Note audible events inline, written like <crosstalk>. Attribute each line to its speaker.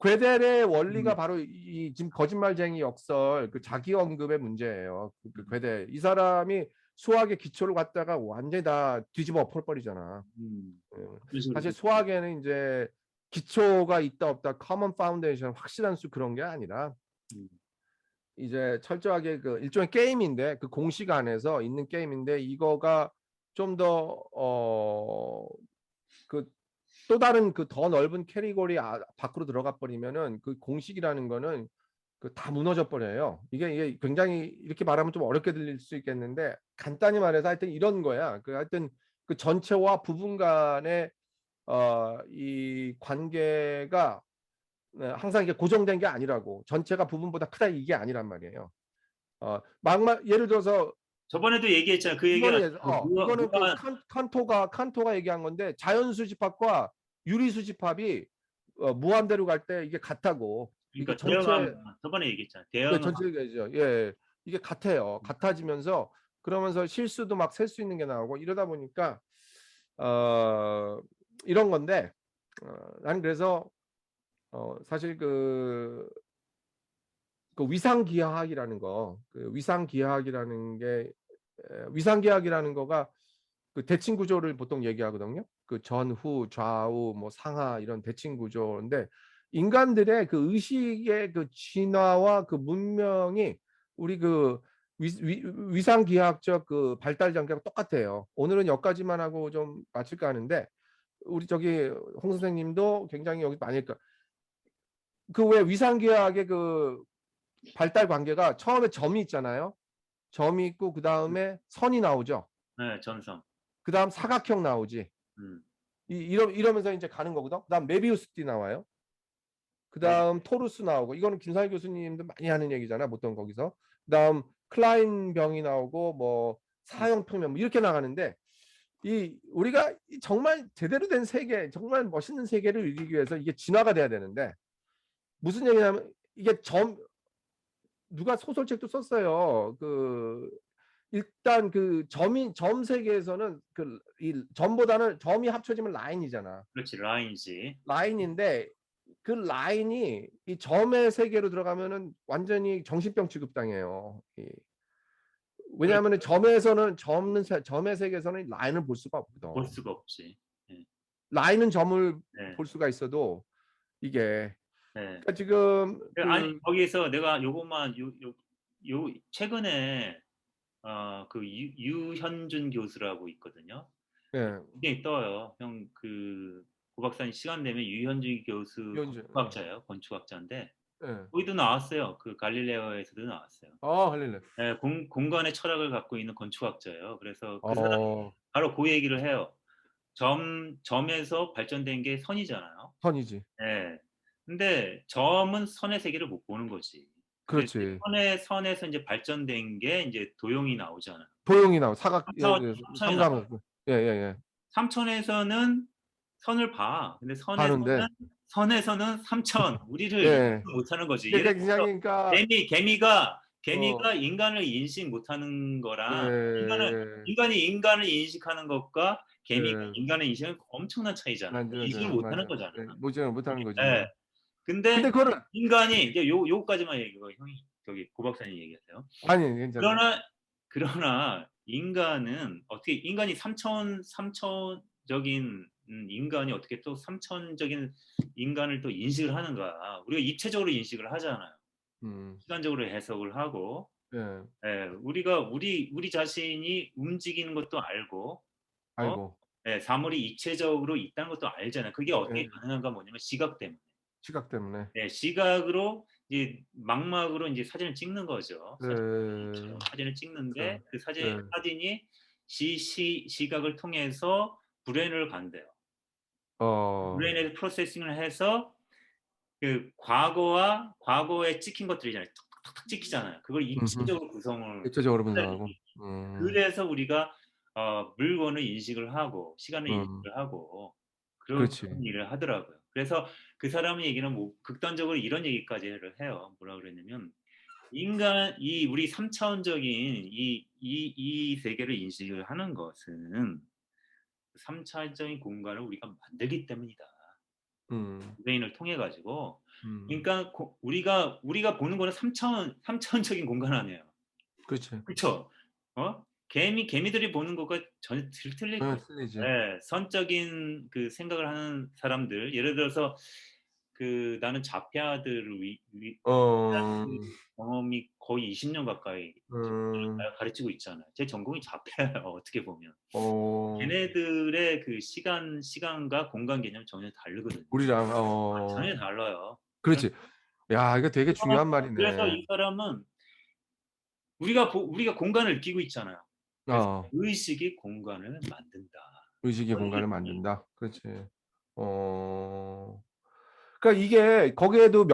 Speaker 1: 괴델의 원리가
Speaker 2: 음.
Speaker 1: 바로 이 지금 거짓말쟁이 역설 그 자기 언급의 문제예요. 그- 그 괴델 이 사람이 수학의 기초를 갖다가 완전히 다 뒤집어 엎어버리잖아.
Speaker 2: 음.
Speaker 1: 예. 사실 수학에는 이제 기초가 있다 없다 common foundation 확실한 수 그런 게 아니라
Speaker 2: 음.
Speaker 1: 이제 철저하게 그 일종의 게임인데 그 공식 안에서 있는 게임인데 이거가 좀 더 어 그 또 다른 그 더 넓은 캐리고리 아, 밖으로 들어가 버리면은 그 공식이라는 거는 그 다 무너져 버려요. 이게 이게 굉장히 이렇게 말하면 좀 어렵게 들릴 수 있겠는데 간단히 말해서 하여튼 이런 거야. 그 하여튼 그 전체와 부분 간의 어 이 관계가 네, 항상 이게 고정된 게 아니라고 전체가 부분보다 크다 이게 아니란 말이에요. 어 막말 예를 들어서
Speaker 2: 저번에도 얘기했잖아. 그 얘기가
Speaker 1: 이거는 어,
Speaker 2: 누가-
Speaker 1: 이거는 그
Speaker 2: 누가-
Speaker 1: 칸, 칸토가 칸토가 얘기한 건데 자연 수집합과 유리 수 집합이 어, 무한대로 갈 때 이게 같다고.
Speaker 2: 그러니까
Speaker 1: 전체-
Speaker 2: 대형함 저번에 얘기했잖아. 대형
Speaker 1: 네, 전체적이죠. 예, 이게 같아요. 같아지면서 그러면서 실수도 막 셀 수 있는 게 나오고 이러다 보니까 어 이런 건데 어, 나는 그래서 어 사실 그, 그 위상기하학이라는 거, 그 위상기하학이라는 게 에, 위상기하학이라는 거가 그 대칭 구조를 보통 얘기하거든요. 그 전후, 좌우, 뭐 상하 이런 대칭 구조인데 인간들의 그 의식의 그 진화와 그 문명이 우리 그 위, 위, 위상기하학적 그 발달 단계가 똑같아요. 오늘은 여기까지만 하고 좀 마칠까 하는데 우리 저기 홍 선생님도 굉장히 여기 많이 그 왜 위상기하학의 그 발달 관계가 처음에 점이 있잖아요. 점이 있고 그 다음에 선이 나오죠.
Speaker 2: 네, 전성.
Speaker 1: 그 다음 사각형 나오지.
Speaker 2: 음.
Speaker 1: 이, 이러, 이러면서 이제 가는 거거든. 그 다음 메비우스 띠 나와요. 그 다음 토루스 나오고 이거는 김상희 교수님도 많이 하는 얘기잖아. 보통 거기서. 그 다음 클라인 병이 나오고 뭐 사형 평면 뭐 이렇게 나가는데 이 우리가 이 정말 제대로 된 세계, 정말 멋있는 세계를 이루기 위해서 이게 진화가 돼야 되는데 무슨 얘기냐면 이게 점 누가 소설책도 썼어요. 그 일단 그 점이 점 세계에서는 그 이 점보다는 점이 합쳐지면 라인이잖아.
Speaker 2: 그렇지 라인이지.
Speaker 1: 라인인데 그 라인이 이 점의 세계로 들어가면은 완전히 정신병 취급당해요. 이- 왜냐하면 은 점에서는 점은 세- 점의 세계에서는 라인을 볼 수가 없거든.
Speaker 2: 볼 수가 없지.
Speaker 1: 라인은 점을
Speaker 2: 네.
Speaker 1: 볼 수가 있어도 이게
Speaker 2: 네.
Speaker 1: 그러니까 지금
Speaker 2: 그,
Speaker 1: 그-
Speaker 2: 아니 거기에서 내가 요것만 요, 요, 요 최근에 어, 그 유, 유현준 교수라고 있거든요.
Speaker 1: 예,
Speaker 2: 이게 떠요. 형 그 고박사님 시간 되면 유현준 교수
Speaker 1: 유현준,
Speaker 2: 건축학자예요. 건축학자인데
Speaker 1: 예.
Speaker 2: 거기도 나왔어요. 그 갈릴레오에서도 나왔어요.
Speaker 1: 아, 할렐루야.
Speaker 2: 예, 공, 공간의 철학을 갖고 있는 건축학자예요. 그래서 그 사람
Speaker 1: 어,
Speaker 2: 바로 그 얘기를 해요. 점 점에서 발전된 게 선이잖아요.
Speaker 1: 선이지.
Speaker 2: 예. 근데 점은 선의 세계를 못 보는 거지.
Speaker 1: 그렇지.
Speaker 2: 선의 선에서 이제 발전된 게 이제 도형이 나오잖아.
Speaker 1: 도형이 나오 사각
Speaker 2: 삼천-
Speaker 1: 예, 예,
Speaker 2: 삼천이
Speaker 1: 삼각 예, 예, 예.
Speaker 2: 삼천에서는 선을 봐. 근데. 선에서는 선에서는 삼천 우리를
Speaker 1: 예.
Speaker 2: 인식 못하는 거지.
Speaker 1: 그러니까
Speaker 2: 예를 들어서
Speaker 1: 그냥 그러니까
Speaker 2: 개미 개미가 개미가 인간을 인식 못하는 거랑
Speaker 1: 예,
Speaker 2: 인간을 인간이 인간을 인식하는 것과 개미가
Speaker 1: 예.
Speaker 2: 인간을 인식하는 거 엄청난 차이잖아.
Speaker 1: 맞아,
Speaker 2: 인식을
Speaker 1: 맞아,
Speaker 2: 못하는. 거잖아.
Speaker 1: 예, 못하는 못하는 거지.
Speaker 2: 예. 근데,
Speaker 1: 근데 그거는
Speaker 2: 인간이 이제 요 요까지만 얘기고 형이 저기 고 박사님 얘기하세요.
Speaker 1: 아니 괜찮아.
Speaker 2: 그러나 그러나 인간은 어떻게 인간이 삼천 삼천적인 음, 인간이 어떻게 또 삼천적인 인간을 또 인식을 하는가? 우리가 입체적으로 인식을 하잖아요.
Speaker 1: 음,
Speaker 2: 시간적으로 해석을 하고,
Speaker 1: 예,
Speaker 2: 예, 우리가 우리 우리 자신이 움직이는 것도 알고,
Speaker 1: 알고
Speaker 2: 예, 사물이 입체적으로 있다는 것도 알잖아요. 그게 어떻게
Speaker 1: 예.
Speaker 2: 가능한가 뭐냐면 시각 때문에.
Speaker 1: 시각 때문에.
Speaker 2: 예, 시각으로 이제 망막으로 이제 사진을 찍는 거죠.
Speaker 1: 예,
Speaker 2: 그렇죠. 사진을 찍는데
Speaker 1: 네.
Speaker 2: 그 사진
Speaker 1: 네.
Speaker 2: 사진이 시, 시 시각을 통해서 브레인을 간대요.
Speaker 1: 어,
Speaker 2: 브레인에서 프로세싱을 해서 그 과거와 과거에 찍힌 것들이잖아요. 탁탁탁 찍히잖아요. 그걸 입체적으로 구성을
Speaker 1: 입체적으로 분석하고. 음,
Speaker 2: 네. 그래서 우리가 어, 물건을 인식을 하고 시간을
Speaker 1: 음.
Speaker 2: 인식을 하고 그런
Speaker 1: 그렇지.
Speaker 2: 일을 하더라고요. 그래서 그 사람의 얘기는 뭐 극단적으로 이런 얘기까지를 해요. 뭐라 그랬냐면 인간 이 우리 삼차원적인 이 이 이 세계를 인식을 하는 것은 삼차원적인 공간을 우리가 만들기 때문이다.
Speaker 1: 음.
Speaker 2: 브레인을 통해 가지고
Speaker 1: 음.
Speaker 2: 그러니까 고- 우리가 우리가 보는 거는 3차원 3차원적인 공간 아니에요.
Speaker 1: 그렇지.
Speaker 2: 그렇죠? 어? 개미 개미들이 보는 것과 전혀 틀- 틀릴
Speaker 1: 네,
Speaker 2: 거예요.
Speaker 1: 틀리지.
Speaker 2: 네, 선적인 그 생각을 하는 사람들 예를 들어서 그 나는 자폐아들을 위, 위,
Speaker 1: 어.
Speaker 2: 경험이 거의 20년 가까이
Speaker 1: 음.
Speaker 2: 가르치고 있잖아요. 제 전공이 자폐예요. <laughs> 어떻게 보면
Speaker 1: 어.
Speaker 2: 걔네들의 그 시간 시간과 공간 개념 전혀 다르거든요.
Speaker 1: 우리랑 어.
Speaker 2: 전혀 달라요.
Speaker 1: 그렇지. 야, 이거 되게 중요한 말이네.
Speaker 2: 그래서 이 사람은 우리가 고- 우리가 공간을 느끼고 있잖아요.
Speaker 1: 어.
Speaker 2: 의식이 공간을 만든다. 그런
Speaker 1: 공간을. 만든다. 그렇지. 어. 그러니까 이게 거기에도